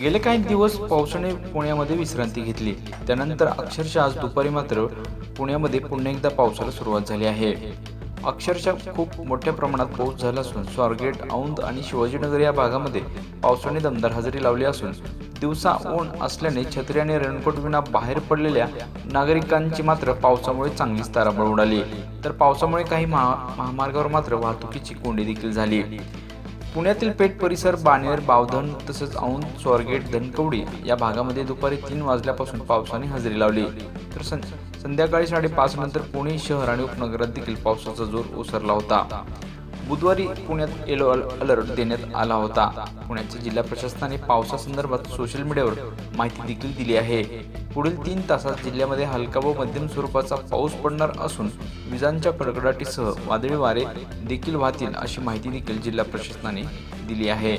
गेले काही दिवस पावसाने पुण्यामध्ये विश्रांती घेतली. त्यानंतर अक्षरशः आज दुपारी मात्र पुण्यामध्ये पुन्हा एकदा पावसाला सुरुवात झाली आहे. अक्षरशः खूप मोठ्या प्रमाणात पाऊस झाला असून स्वारगेट औंध आणि शिवाजीनगर या भागामध्ये पावसाने दमदार हजेरी लावली असून दिवसा ऊन असल्याने छत्री आणि रेनकोट विना बाहेर पडलेल्या नागरिकांची मात्र पावसामुळे चांगलीच तारांबळ उडाली. तर पावसामुळे काही महा महामार्गावर मात्र वाहतुकीची कोंडी देखील झाली. पुण्यातील पेठ परिसर बाणेर बावधन तसंच औंध स्वारगेट धनकवडी या भागामध्ये दुपारी तीन वाजल्यापासून पावसाने हजेरी लावली. तर सं संध्याकाळी साडेपाच नंतर पुणे शहर आणि उपनगरात देखील पावसाचा जोर ओसरला होता. बुधवारी पुण्यात येलो अलर्ट देण्यात आला होता. पुण्याच्या जिल्हा प्रशासनाने पावसासंदर्भात सोशल मीडियावर माहिती देखील दिली आहे. पुढील तीन तासात जिल्ह्यामध्ये हलका व मध्यम स्वरूपाचा पाऊस पडणार असून विजांच्या कडकडाटीसह वादळी वारे देखील वाहतील अशी माहिती देखील जिल्हा प्रशासनाने दिली आहे.